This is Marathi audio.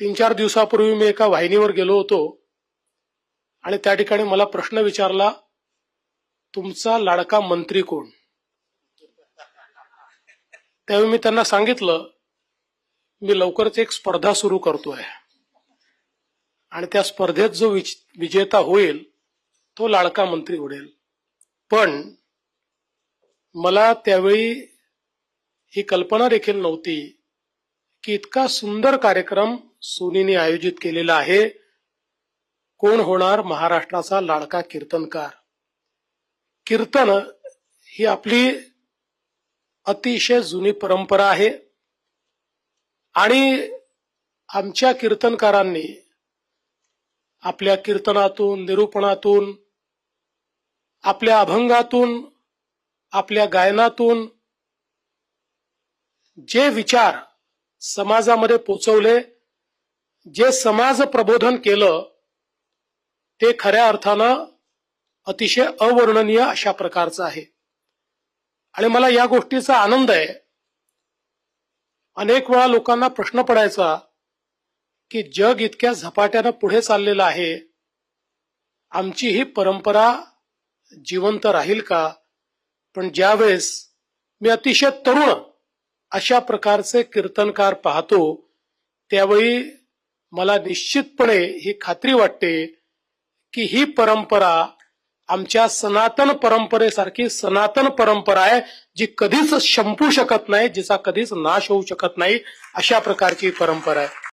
तीन चार दिवसापूर्वी मी एका वाहिनीवर गेलो होतो आणि त्या ठिकाणी मला प्रश्न विचारला तुमचा लाडका मंत्री कोण? त्यावेळी मी त्यांना सांगितलं मी लवकरच एक स्पर्धा सुरू करतोय आणि त्या स्पर्धेत जो विज- विजेता होईल तो लाडका मंत्री उडेल. पण मला त्यावेळी ही कल्पना देखील नव्हती की इतका सुंदर कार्यक्रम सोनीने आयोजित केलेला आहे. कोण होणार? महाराष्ट्राचा लाडका कीर्तनकार. कीर्तन ही आपली अतिशय जुनी परंपरा आहे. आणि आमच्या कीर्तनकारांनी आपल्या कीर्तनातून निरूपणातून आपल्या अभंगातून आपल्या गायनातून जे विचार समाजामध्ये पोचवले जे समाज प्रबोधन केलं ते खऱ्या अर्थानं अतिशय अवर्णनीय अशा प्रकारचं आहे. आणि मला या गोष्टीचा आनंद आहे. अनेक वेळा लोकांना प्रश्न पडायचा की जग इतक्या झपाट्यानं पुढे चाललेलं आहे. आमची ही परंपरा जिवंत राहील का? पण ज्यावेळेस मी अतिशय तरुण अशा प्रकारचे कीर्तनकार पाहतो त्यावेळी मला निश्चितपणे ही खात्री वाटते की ही परंपरा आमच्या सनातन परंपरेसारखी सनातन परंपरा आहे जी कधीच संपू शकत नाही जिचा कधीच नाश होऊ शकत नाही अशा प्रकारची परंपरा आहे.